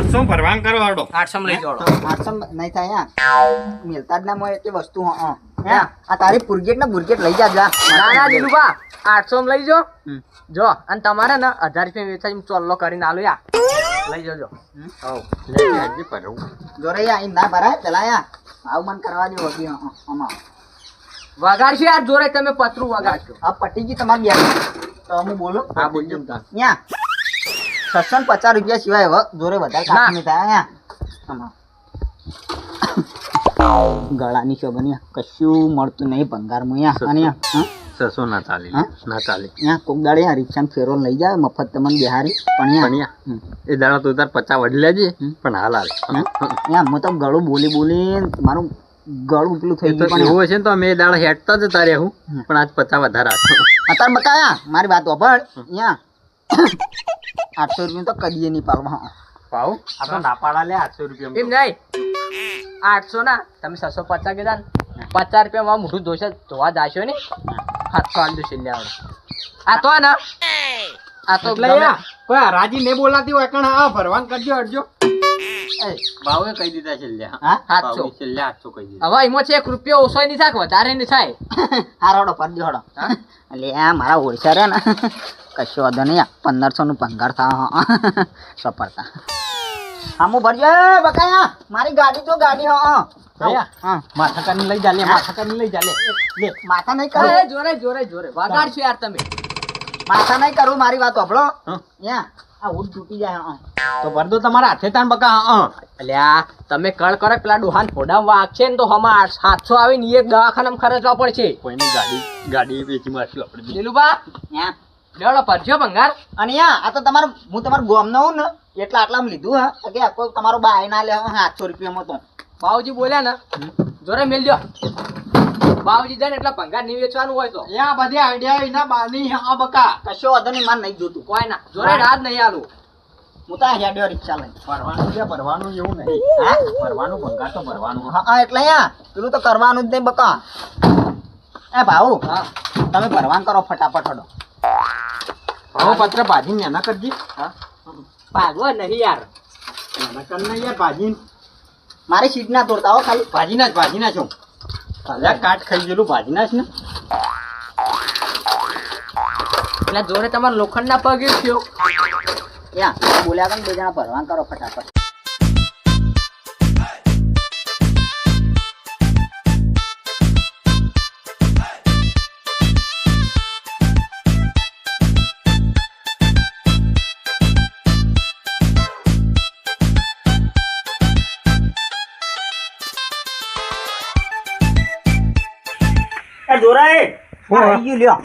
આઠસો ભરવાન કરો હાડો. આઠસો લઈ જોડો આઠસો નહીં થાય મિલતા જ ના મળે એટલી વસ્તુ હં હં. આ તારી પુરગેટ ને બુરગેટ લઈ જા જા ના ના દિલુભા આઠસો લઈ જો જો અને તમારે ને હજાર રૂપિયા વેચાઈ ચોલ્લો કરીને આલો યા. લઈ જજો. જોરે યા ઈ ના ભરાય પેલા યા. આવું મન કરવા દે વગી હં, આમાં. યાર જોરે તમે પતરું વગાડશો. આ પટી ગઈ તમારી બેગ તો હું બોલું? હા બોલજો. યા. છસો ને પચાસ રૂપિયા સિવાય હવે જોરે વધારે કાપી નહીં થાય ગળાની શોભની કશું મળતું નહીં ભંગારમાં અહીંયા અને સસો છસો ના ચાલે? ના ચાલે. યા કોક દાડે યા રિક્ષામાં ફેરો લઈ જાય મફત તમને બિહારી પણ. એ દાડા તો તાર પચાસ વડી લેજે પણ હાલ હાલ. હં? યા હું તો ગળું બોલી બોલી મારું ગળું પેલું થઈ ગયું પણ એવું હશે ને તો અમે એ દાડા હેઠતા જ તારે હું પણ આજ પચાસ વધારે આપો અત્યારે બતાવ્યા મારી વાત વાપર. યા આઠસો રૂપિયા તો કદીએ નહીં પાડવા હં. પાવ? આપણે ના પાડા લે આઠસો રૂપિયા એમ નહીં. આઠસો ના? તમે છસો પચાસ કીધા ને? પચાસ રૂપિયા માં મોઢું ધોશે ધોવા જાશો ને? સાતસો આલજો છેલ્લે આવડે. આ તો ને આ તો રાજી નહીં બોલાતી હોય કણ આ ભરવાન કરજો અડજો. ભાવે કહી દીધા છેલ્લે હા. હા સાતસો ભાવે છેલ્લે આઠસો કહી દીધા. હવે એમાં છે એક રૂપિયો ઓછો નહીં થાય વધારે નહીં થાય. હા રોડો હડો એટલે આ મારા ઓળશા રે ને. કશો વાંધો નહીં પંદરસો નું ભંગાર થા ભરજો બકાયા મારી ગાડી તો ગાડી હા હા. માથા કાઢીને લઈ જા લે માથા કાઢીને લઈ જા લે લે. માથા નહીં કરું. જોરે જોરે જોરે. જોરે વગાડશો યાર તમે. માથા નહીં કરું મારી વાત સાંભળો યા આ ઊંટ તૂટી જાય હા. તો ભર દો તમારા હાથે તાન બકા હા. અલ્યા તમે કળ કરે પેલા ડુહાન ફોડા વાગશે ને તો હમા સાતસો આવીને એક દવાખાનામાં ખર્ચવા પડશે. કોઈની ગાડી ગાડી વેચી મારશું આપણે દિલુબા યા પરજો ભંગાર. અને યા આ તો તમારું હું તમારું ગોમ હું ને એટલા આટલામાં લીધું હા. કે કોઈ તમારો બાય ના લે હા આઠસો રૂપિયામાં તો. ભાવજી બોલ્યા ને જોરે મેલજો બાવજી જાય ને એટલે ભંગાર નહીં વેચવાનું હોય તો. યા બધી આઈડિયા એના બાની હા બકા. કશો વાંધો નહીં માર નહીં જોતું. કોઈ ના. જોરે રાત નહીં આલું હું તો હેડ્યો રિક્ષા લઈને. ભરવાનું છે ભરવાનું એવું નહીં. હા ભરવાનું ભંગાર તો ભરવાનું. હા એટલે યા પેલું તો કરવાનું જ નહીં બકા. એ ભાઉ તમે ભરવાન કરો ફટાફટ હડો. હવે પત્ર ભાજી નેના કરજી હા. ભાગવો નહીં યાર. નેના કર ને યાર ભાજી મારી સીટ ના તોડતા હો ખાલી. ભાજી ના જ ભાજી ના છો અલ્યા કાટ ખાઈ ગયેલું ભાજી છે ને. એટલે જોડે તમારે લોખંડના પગ થયો. ક્યાં? બોલ્યા તમે બે જણા ભરવાન કરો ફટાફટ. આવી ગયું લ્યો.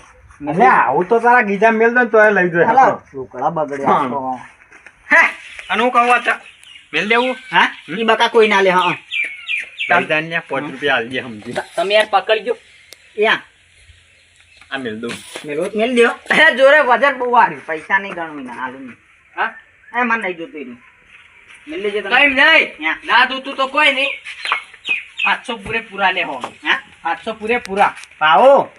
એટલે આવું તો તારા ગીજા મેલ દો ને લઈ જાય. હાલો, બગડ્યા હા. અને હું કહું હતા મેલ દેવું? હા? ઈ બકા કોઈ ના લે હા દાદાને પાંચ રૂપિયા આલજે સમજી. તમે યાર પકડજો. યા. આ મેલ દઉં. મેલો મેલ દ્યો. જોરે વજન બહુ વાળી પૈસા નહીં ગણવી ના હાલું હા? એ મને નહીં જોતું એનું. મેલ લેજે તમે. કઈ નહીં. ના જોતું તો કોઈ નહીં. સાતસો પૂરે પૂરા લે હો. હા? સાતસો પૂરે પૂરા પાવો.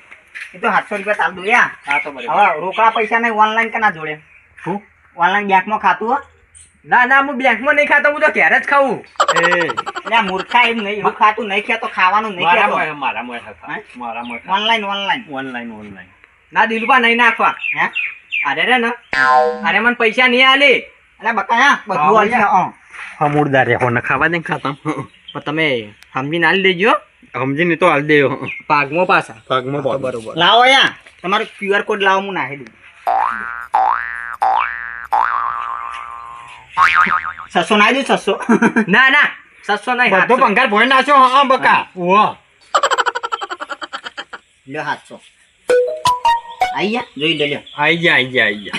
એ તો સાતસો રૂપિયા તાલ દોયા. હા તો બરાબર. હવે રોકડા પૈસા નહીં ઓનલાઈન કના જોડે? હું? ઓનલાઈન બેંકમાં ખાતું હો. ના ના હું બેંકમાં નહીં ખાતો હું તો ઘેર જ ખાવું એ. એટલે મૂર્ખા એમ નહીં હું ખાતું નહીં ખાતો ખાવાનું નહીં ખાતો. મારા મોય? મારા મોય ઓનલાઈન ઓનલાઈન ઓનલાઈન ઓનલાઈન ના દિલપા નહીં નાખવા. હે? અરે રે ને. અરે મને પૈસા નહીં આલે. અરે બકા હા બધું આલે. હા મૂળદાર રે હોને ખાવા દે ખાતા. પણ તમે સમજીને આલી દેજો. સમજીને તો હાલ દેવો પાગમાં પાછા. પગમાં બરોબર. લાવો અહીંયા. તમારો ક્યુઆર કોડ લાવો હું નાખી દઉં. સસો નાખી દઉં સસો ના ના. સસો નહીં બધો પંખાર ભંગાર ભોય નાખ્યો હા બકા. ઓ લ્યો સાતસો. આઈ ગયા? જોઈ લેજો લ્યો. આઈ ગયા આઈ ગયા આઈ ગયા.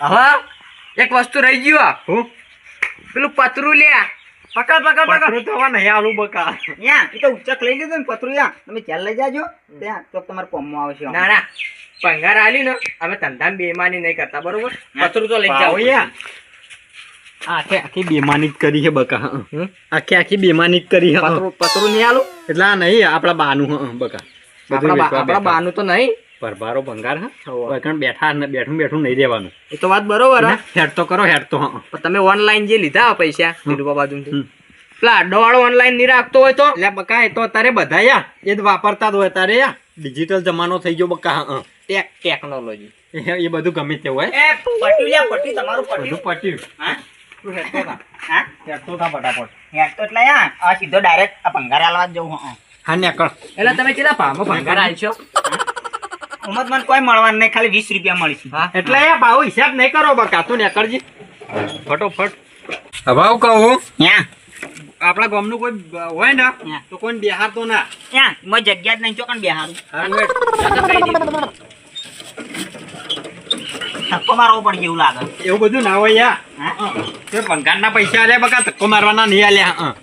હવે એક વસ્તુ રહી ગયું હું? પેલું પતરું લ્યા. પકડ પકડ પકડ. તો હવે નહીં આલું બકા. યા એ તો ઉચક લઈ લીધું ને પતરું યા. તમે ચાલ લઈ જાજો. ત્યાં ચોક તમારે કોમમાં આવશે ના ના. પંગાર આલી ને અમે ધંધા બેમાની નહીં કરતા બરોબર? પતરું તો લઈ જાવ યા. આખે આખી બેમાની જ કરી છે બકા હં. આખી આખી બેમાની જ કરી હં. પતરું પતરું નહીં આલું? એટલે નહીં આપણા બાનું હં, બકા. આપડા આપણા. બાનું તો નહીં? પરભારો ભંગાર હા? કણ બેઠા ને બેઠું બેઠું નહીં દેવાનું એ તો વાત બરોબર હેડ તો કરો હેડ તો તમે ઓનલાઈન જે લીધા પૈસા દિલુભા બાજુ પેલા અડ્ડો વાળો ઓનલાઈન નહીં રાખતો હોય તો? એટલે બકા એ તો તારે બધા યા એ જ વાપરતા જ હોય તારે યા ડિજિટલ જમાનો થઈ ગયો બકા હા ટેક ટેકનોલોજી એ બધું ગમે તે હોય. એ પટ્યું પટ્યું તમારું પટ્યું. પટ્યું. હા? તું હા? ફટાફટ. હેડ એટલે આ સીધો ડાયરેક્ટ આ ભંગાર આલવા જવું હા નીકળ. એટલે તમે કેટલા ભાવમાં ભંગાર આલશો મને કોઈ મળવાનું નહીં ખાલી વીસ રૂપિયા મળશે. એટલે એ ભાવ હિસાબ નહીં કરો બકા તું નીકળજી. ફટોફટ. ભાવ કહું આપણા આપણા ગામનું કોઈ હોય ને તો કોઈ બિહારતો ના. યા એમાં જગ્યા જ નહીં ચોકન બેહારું ધક્કો મારવો પડશે એવું લાગે. એવું બધું ના હોય યા. હા. તે ભંગારના પૈસા આલ્યા બકા ધક્કો મારવાના નહીં આલ્યા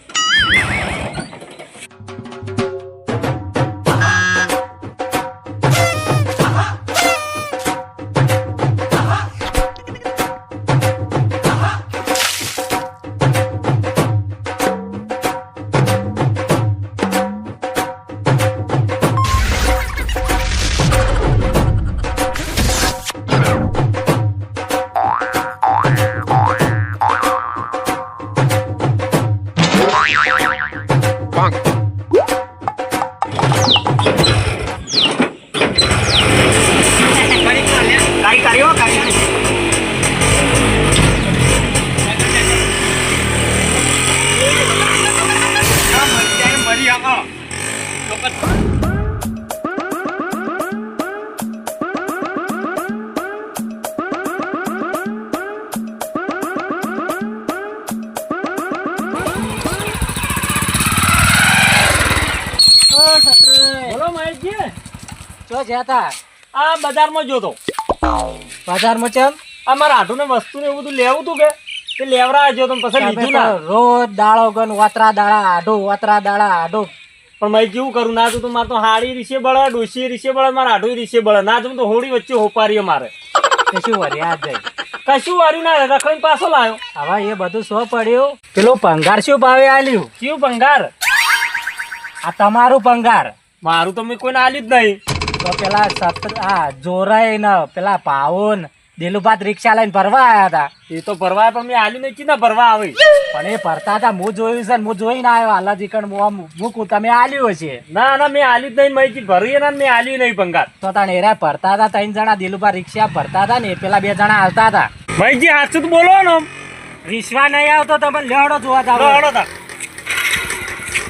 ચો જતા આ બજારમાં જોતો બજારમાં ચમ? આ મારા આટુને વસ્તુ ને એવું બધું લેવું તું કે? તે લેવરા આવ્યો તો પછી લીધું ના. રોજ દાળો ગન વાતરા દાડા આડો વાતરા દાડા આડો. પણ મેં કેવું કરું? ના તો મારે તો હાડી રીસે બળે ડોસી રીસે બળે મારા આટુ રીસે બળે. ના તો હોળી વચ્ચે હોપારીએ મારે. કશું વર્યા જાય કશું વાર્યું ના રખડીને પાછો લાવ્યો હવે એ બધું સો પડ્યું? પેલો ભંગાર શું ભાવે આલ્યું? કેવું ભંગાર? આ તમારું ભંગાર. મારું તો મેં કોઈને આલ્યું જ નહીં. તો પેલા સત્ર આ જોરાય ને પેલા ને દિલુભાત રિક્ષા લઈને ભરવા આવ્યા હતા. એ તો ભરવા પણ મેં આલી નહીં. કીધા ભરવા આવી. પણ એ ભરતા હતા હું જોયું છે ને હું જોઈને આવ્યો. હાલાજી કણ હું આમ મૂકું. તમે આલ્યું હશે. ના ના મેં આલ્યું જ નહીં. મેં ભરીએ ના મેં આલ્યું નહીં ભંગાર. તો તાણ એરા ભરતા હતા ત્રણ જણા દિલુભા રિક્ષા ભરતા હતા ને પેલા બે જણા હાલતા હતા. ભાઈજી હાચું તો બોલો ને રિશ્વા નહીં આવતો તમે લેવડો જોવા જાવ. હળો તા.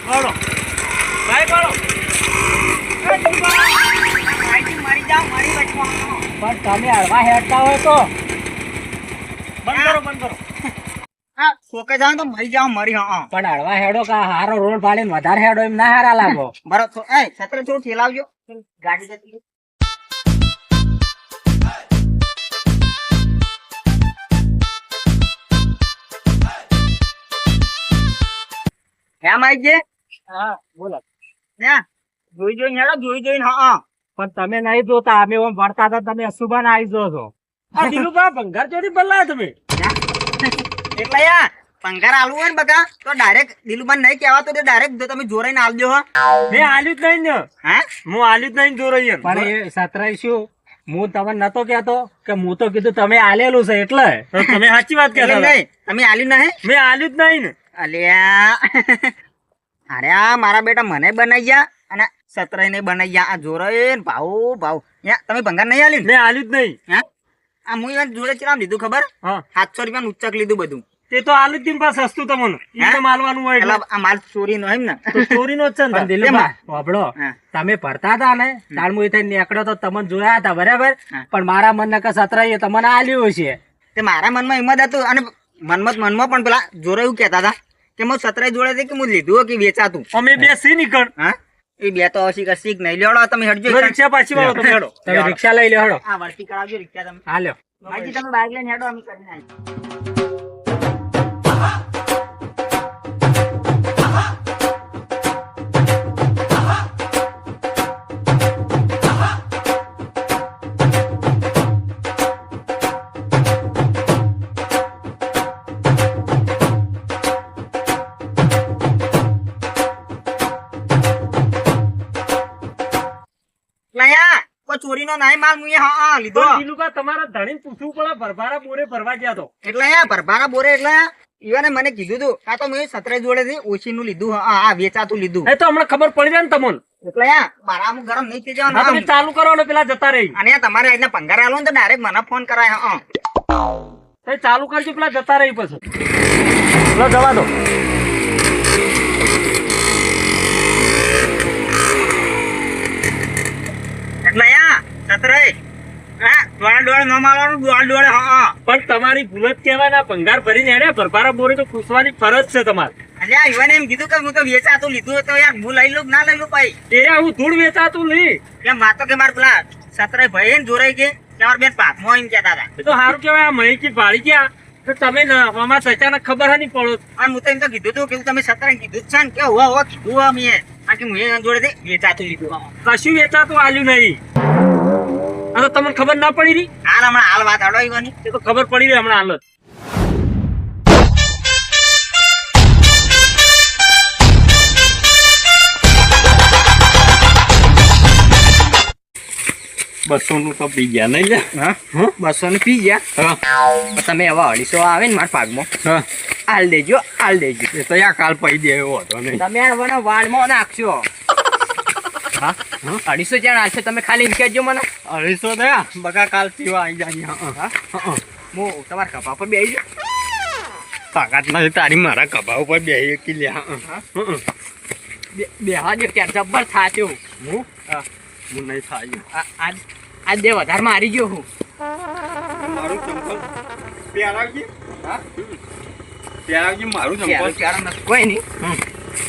હળો ભાઈ બોલો. પણ તમે હળવા હેડતા હોય તો. બંધ કરો બંધ કરો. હા કોકે જાવ તો મરી મરી હા. પણ હળવા હેડો કા હારો રોડ પાડીને વધારે હેડો એમ ના હારા લાગો. બરો એ છત્ર થોડું ઠેલાવજો. ગાડી જતી રહે. હે માઈક હા બોલો. ને? જોઈ જોઈને હેડો જોઈ જોઈને હા હા. પણ તમે નહીં જોતા અમે ઓમ હતા તમે અશુભાન આવી જો છો. આ દિલુભા ભંગાર ચોરી બદલાયા તમે. એટલે યા પંગાર આલવું હોય ને બકા તો ડાયરેક્ટ દિલુભાઈ નહીં કહેવા તો ડાયરેક્ટ તમે જોરાઈને આલજો હા. મેં આલ્યું જ નહીં ને. હા? હું આલ્યું જ નહીં જોરાઈ પણ એ સતરાઈ શું હું તમને નતો કેતો કે હું તો કીધું તમે આલેલું છે એટલે. તમે સાચી વાત કે કહેતા નહીં. તમે આલ્યું નહીં? મેં આલ્યું જ નહીં ને. અલ્યા. અરે આ મારા બેટા મને બનાવી ગયા. અને સતરાઈ ને બનાવી ગયા આ જોરાઈ ને ભાવ ભાવ તમે ભંગાર નહીં આલી ને? મેં આલ્યું જ નહીં. હા? આ હું એને જોડે ચલામ લીધું ખબર? હા. સાતસો રૂપિયા ઉચ્ચક લીધું બધું. તે તો આલુ જ પાસે સસ્તું તમને. ઈ? માલવાનું હોય એટલે. આ માલ ચોરી નો એમ ને? તો ચોરીનો જ છે ને તમે ભરતા હતા ને તાર મુ થઈ નીકળ્યો તો તમને જોયા હતા બરાબર? પણ મારા મન કે સતરાઈએ તમને આલ્યું છે તે મારા મનમાં એમ જ હતું અને મનમત મનમાં પણ પેલા જોરા એવું કહેતા હતા કે હું સતરાઈ જોડે કે મુ લીધું કે વેચાતું? અમે બે સી નીકળ. હા? એ બે તો હસી કસી નહીં. લેડો તમે હટજો રિક્ષા પાછી વાળો તમે હેડો. તમે રિક્ષા લઈ લો હડો. હા વળતી કરાવજો રિક્ષા તમે. હાલ્યો ભાઈજી તમે બાઇક લઈને હેડો અમે કરી આવીએ. કોઈ નાય માલ મુએ હા હા લીધો. પણ તમારા ધણીને પૂછવું પડે ભરભારા બોરે ભરવા ગયા તો. એટલે ભરભારા બોરે એટલે ઈવાને મને કીધું તું આ તો મેં સતરે જોડેથી ઓછીનું લીધું હા આ વેચાતું લીધું. એ તો હમણાં ખબર પડી જાય ને તમને. એટલે મારા ગરમ નહીં થઈ જવાનું તમે ચાલુ કરો ને પેલા જતા રહી. અને તમારે એટલે પંગાર આલો ને તો ડાયરેક્ટ મને ફોન કરાય હા ચાલુ કરજો પેલા જતા રહી પછી. જવા દો એટલે હા પણ તમારી ભૂલ જ કહેવાય ને ભંગાર ભરીને ભરભારા બોરે તો પૂછવાની ફરજ છે તમારે. એટલે આ એમ કીધું કે હું તો વેચાતું લીધું તો યાર હું લઈ લઉં ના લઈ લઉં ભાઈ? એ હું ધૂળ વેચાતું નહીં. કે વાતો કે મારા પેલા સતરે ભાઈ જોરાઈ કે કે મારા બેન પાથમાં એમ કહેતા હતા. તો સારું કહેવાય આ મહીકી ભાડી ગયા. તો તમે અમારા સચાનક ખબર નહીં પડો. અને હું તો એમ તો કીધું તું કે તમે સતરા કીધું જ છે ને કે હોવા હોવા કીધું હોવા મેં. આ કે હું જોડે વેચાતું લીધું. કશું વેચાતું આલ્યું નહીં. આ તમને ખબર ના પડી રહી? હાલ હમણાં હાલ વાત ઈવાની એ તો ખબર પડી રહી હમણાં હાલત બસો નું તો પી ગયા નહીં હા? બસો નું પી ગયા? તમે હવે અઢીસો આવે ને મારા હા. હાલ દેજો હાલ દેજો. એ તો યા કાલ પડી દે એવો હતો નહીં. તમે હવે વાળમાં નાખશો હા? અઢીસો જણ હાલશે તમે ખાલી કહેજો મને. અઢીસો થયા બકા કાલ પીવા આવી જાય હા? તમારા કપા પર બેસી જાઉં તાકાત નથી તારી મારા કપા ઉપર બે કે લે હા હા. બે- બે હાજર ત્યાં જબ્બર થાચ્યું હું. હા. હું નહીં થાય. આ આજ આજ બે વધારે મારી ગયો હું. મારું ચંપલ પહેરાવજે હા? પહેરાવજે મારું ચંપલ. પ્યારો નથી. કોઈ નહીં.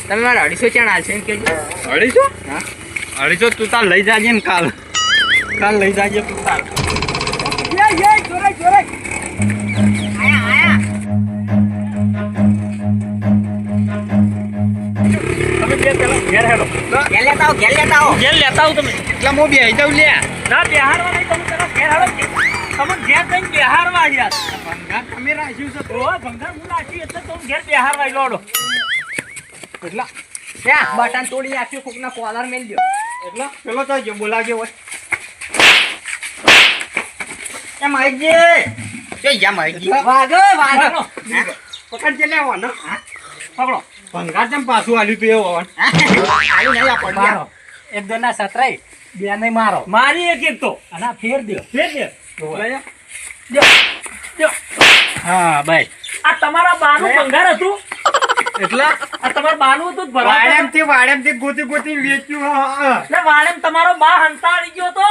તમે મારા અઢીસો જણ હાલશે કેજો અઢીસો? હા. અઢીસો તું તાર લઈ જાજે ને કાલ. કાલ લઈ જાજે તું તાર. ના બટન તોડી નાખ્યું કોકના કોલર મેળ્યો એટલે પેલો તો જો બોલાવજો હોય. એ માઈકજી કે યા માઈકજી વાગો વાગો. પકડ જે લેવો ને પકડો. ભંગાર જેમ પાછું આલ્યું તું એવો હોવાનું આલી નહીં આ પડ્યા એક દો ના સતરાય. બે નહીં મારો. મારી એક એક તો. અને ફેર દો. ફેર દે. દો દો હા ભાઈ આ તમારા બાનું. ભંગાર હતું? એટલે તમારે બાનું હતું વાડેમથી વાડેમથી ગોતી ગોતી વેચ્યું. એટલે વાડેમ તમારો બા હંતાળી ગયો તો.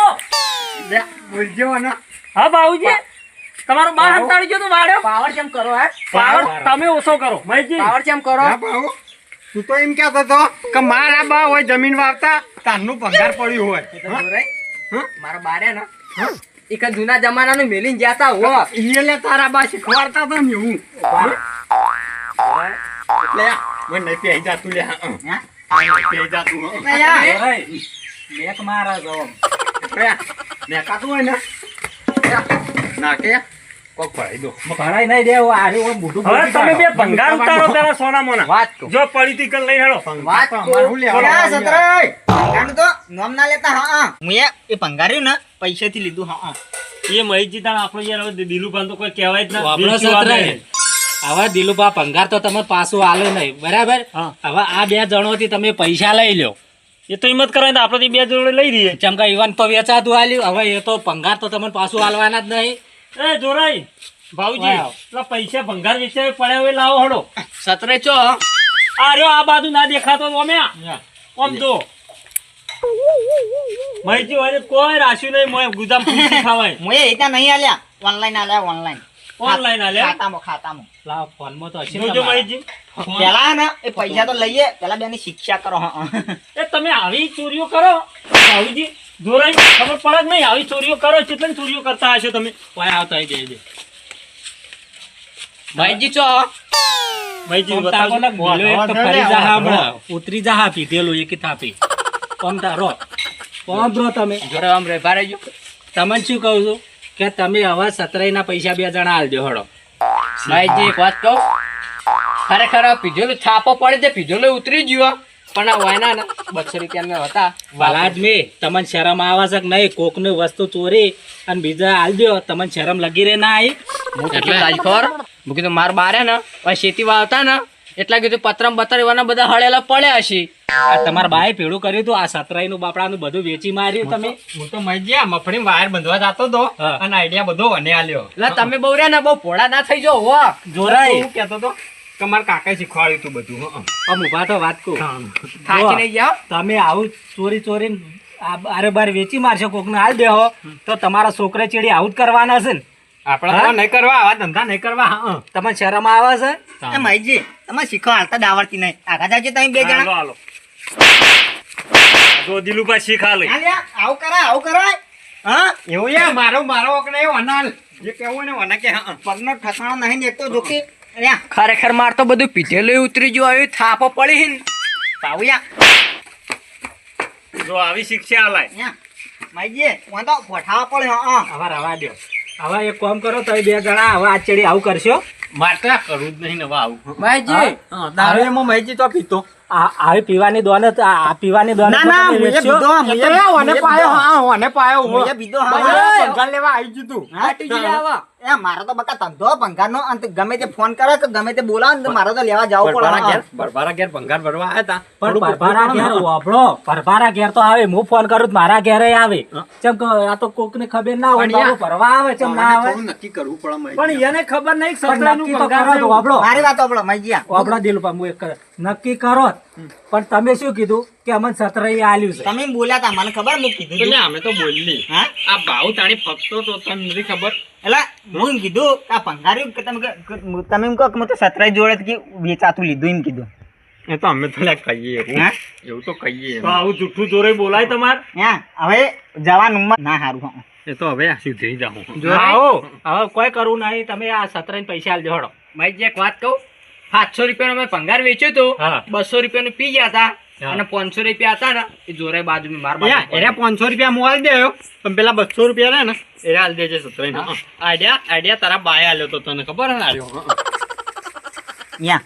બોલજો ને હા બાબુજી તમારો બા હંતાળી ગયો તો વાડે પાવર કેમ કરો હે? પાવર તમે ઓછો કરો મહેશજી પાવર કેમ કરો. તું તો એમ કહેતો હતો કે મારા બા હોય જમીન વાવતા તારનું પગાર પડ્યું હોય? મારા બારે ને. એક જૂના જમાનાનું મેલીને જતા હો. એટલે તારા બા શીખવાડતા હતા ને એવું લે મને નહીં જાતું લે જાતું. મેક મારા જો મેકાતું હોય ને ને પૈસેથી લીધું હા હા એ મહેશજી તાણ આપણો યાર દિલુભાન તો કોઈ કહેવાય જ ના હવે દિલુભા ભંગાર તો તમે પાછું આલે નહીં. બરાબર? હા. હવે આ બે જણોથી તમે પૈસા લઈ લો એ તો હિંમત કરાય તો આપણે બે જોડે લઈ રહીએ જેમ કે ઈવન તો વેચાતું આલ્યું. હવે એ તો ભંગાર તો તમે પાછું આલવાના જ નહીં. એ જોરાઈ ભાઉજી વાવ. પૈસા ભંગાર વેચાય પડ્યા હોય લાવો હડો. સતરે ચો? આ રહ્યો આ બાજુ ના દેખાતો અમે. આમ તો મહેશજી હોય કોઈ રાખ્યું નહીં મોય ગુદામ પૂછી ખાવાય. હું એ નહીં આલ્યા. ઓનલાઈન આલ્યા ઓનલાઈન ઓનલાઈન આલ્યા ખાતામાં ખાતામાં. લાવ ફોનમાં તો હશે જોજો તમારા. પેલા ને એ પૈસા તો લઈએ પેલા બેની શિક્ષા કરો હા હા. એ તમે આવી ચોરીઓ કરો? ભાઉજી જોરાઈ ખબર પડે નહીં આવી ચોરીઓ કરો કેટલી ચોરીઓ કરતા હશો તમે? કોઈ આવતા હોય દે દે. ભાઈજી ચો? ને એક તો ફરી હમણાં. ઉતરી જાહા પીધેલો એક થાપી પમતા રો કોણ રો તમે. જોરે આમ રે ભારે જો. તમને શું કહું છું? કે તમે હવે સતરાઈના પૈસા બે જણા આલજો હળો ભાઈજી એક વાત કહું? ખરેખર આ પીધેલું છાપો પડે છે પીધેલું ઉતરી ગયો પણ આ વાયના ને બસો રૂપિયા હતા. વાલાજ મે તમને શરમ આવે છે નહીં? કોકની વસ્તુ ચોરી અને બીજા આલજો તમને શરમ લગી રે ના આવી હું કેટલું લાજખોર હું કીધું માર બારે ને પછી શેતી વાવતા ને એટલા કીધું પતરમ બતર એવાના બધા હળેલા પડ્યા હશે. આ તમારા બાએ પીળું કર્યું હતું આ સતરાઈ નું બાપડાનું બધું વેચી માર્યું તમે. હું તો મઈ ગયા મફળી વાયર બંધવા જતો તો અને આઈડિયા બધો મને આલ્યો. એટલે તમે બહુ રહ્યા ને બહુ પોળા ના થઈ જાઓ હો. જોરાય. હું કહેતો તો કે કાકા શીખવાડ્યું તું બધું. આમ ઊભા તો વાત કહું થાકી નહીં જાઓ તમે આવું ચોરી ચોરી બારે બાર વેચી મારશો કોકને હાલ દેહો. તો તમારા છોકરા ચેડી આવું જ કરવાના છે ને? આપણે નહીં કરવા આવા ધંધા નહીં કરવા તમને શરમ આવે છે? એ તમે શીખો હાલતા જ નહીં. આગા જાજો તમે બે જણા. હાલો, હાલો. જો દિલુભા શીખા લઈ. આવું કરાય આવું કરાય. હા? એવું યાર મારો મારો વખત નહીં જે કેવું ને વના કે હં. પગનો ઠસાણો નહીં એક તો જોકી ખરેખર માર તો બધું પીઠેલું ઉતરી ગયું આવ્યું થાપો પડી ને. જો આવી શિક્ષા મહીજી હું તો પઠાવા પડે હા હવે રવા દો હવે એક કામ કરો તો બે જણા હવે આચડી આવું કરશો. મારતા કરું જ નહીં હવે આવું. ભાઈજી હં, દારૂ. એમાં મહીજી તો પીતો. આ આવી પીવાની દોન આ પીવાની દોન ના ના તમે બીધો મુએ એ પાયો હા પાયો. બીધો હા લેવા આવી જતું આવા એ મારો તો બકા ધંધો ભંગારનો અંત. ગમે તે ફોન કરે કે ગમે તે બોલાવે ને મારે તો લેવા જવું પડે. બરબારા ઘેર ભંગાર ભરવા આવ્યા હતા પણ થોડુંક ઘેર વાપરો પરભારા ઘેર તો આવે હું ફોન કરું મારા ઘેરે આવે. ચમ કે આ તો કોક ને ખબર ના હોય પણ બાબુ ભરવા આવે ચમ ના આવે. નક્કી કરવું પડે. પણ એને ખબર નહીં સસરા નું તો ભંગાર. વાપરો મારી વાત આપણો મૈજીયા વાપરો દિલ પર હું એક નક્કી કરો. પણ તમે શું કીધું? કે અમને સતરાઈ આલ્યું છે. તમે બોલ્યા તા મને ખબર? મૂકી કીધું તો તું. અમે તો બોલી હા? આ ભાવ તાણી ફક્તો તો તને નથી ખબર? એટલે હું કીધું કે આ ભંગાર્યું કે તમે તમે એમ કહો કે હું તો સતરાઈ જોડે કે વેચાતું લીધું એમ કીધું. એ તો અમે તો કહીએ એવું. તો કહીએ. તો આવું જૂઠું જોરે બોલાય તમારે? હા હવે જવાનું ના સારું એ તો હવે સુધરી જાઉં આવો. હવે કોઈ કરવું નહીં તમે આ સતરાઈ પૈસા આલજો હડો. ભાઈ એક વાત કહું સાતસો રૂપિયાનો મેં ભંગાર વેચ્યો હતો હા. બસો રૂપિયાનું પી ગયા હતા. અને પાંચસો રૂપિયા હતા ને એ જોરે બાજુ માર એને પાંચસો રૂપિયા મોબાઈલ દેયો પણ પેલા બસો રૂપિયા ને એને હાલ દેજે સત્ર આઈડિયા આઈડિયા તારા બાય હાલ્યો તો તને ખબર હે ને આવ્યો યા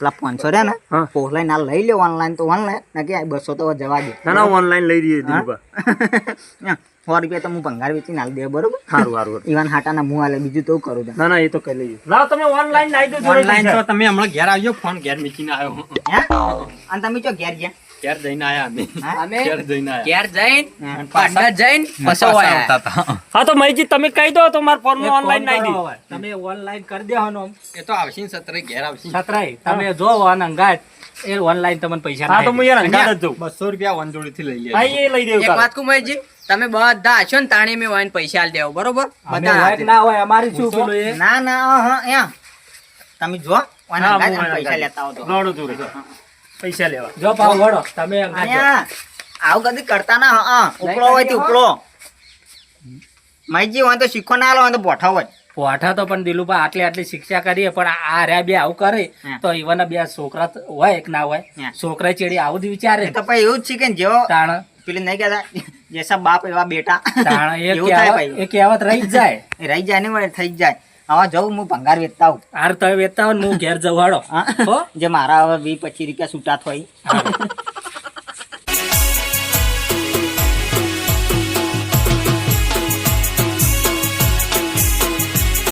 પેલા પાંચસો રહ્યા ને હા. પોસલાઈ ના લઈ લે ઓનલાઈન તો ઓનલાઈન ના કે બસો તો જવા દે. ના ના ઓનલાઈન લઈ દઈએ હા? સો રૂપિયા તો હું ભંગાર વેચીને હાલ દે બરોબર? સારું સારું ઈવન હાટાના મું હાલે બીજું તો કરું ના ના એ તો કરી લઈએ. લાવ તમે ઓનલાઈન આવી દો ઓનલાઈન તો તમે હમણાં ઘેર આવ્યો ફોન ઘેર વેચીને આવ્યો. હે? અને તમે જો ઘેર ગયા? ઘેર જઈને આયા અમે? અમે? ઘેર જઈને આયા? ઘેર જઈને? હા. જઈને પાછા ફસવાયા હા તો મહીજી તમે કહી દો તો મારા ફોન ઓનલાઈન નાખી દો તમે ઓનલાઈન કરી દેવાનો એ તો આવશે ને ઘેર આવશે. સતરાઈ તમે જો અને અંગાત એ ઓનલાઈન તમને પૈસા હા તો હું યાર અંગાત જ જઉં. બસો રૂપિયા વનજોડીથી લઈ લે હા એ લઈ દેવું એક વાત કહું ભાઈજી તમે બધા છો ને તાણી મેં વાઈને પૈસા આલ દેવો બરોબર? બધા. ના હોય અમારી શું પેલું એ? ના ના હા તમે જો પૈસા લેતા હો તો. પૈસા લેવા. જો પાવ વળો તમે આવું કદી કરતા ના હા ઉપડો હોય તો ઉપડો. માઈજી હોય તો શીખો ના આલો હોય તો પોઠા હોય. પોઠા તો પણ દિલુભા આટલી આટલી શિક્ષા કરીએ પણ આ રહ્યા બે આવું કરે તો ઈવન બે છોકરા હોય એક ના હોય. છોકરા ચેડી આવું જ વિચારે. તો પછી એવું જ છે કે જેવો તાણ. પેલી નહીં કહેતા જેસા બાપ એવા બેટા. તાણ એ કહેવત ભાઈ એ કહેવત રહી જ જાય. રહી જાય ને થઈ જ જાય. હવે જવું હું ભંગાર વેચતા આવું. હાર તમે વેચતા હોય ને હું ઘેર જવાડો હા? હો. જે મારા હવે વીસ પચીસ રૂપિયા છૂટા થાય.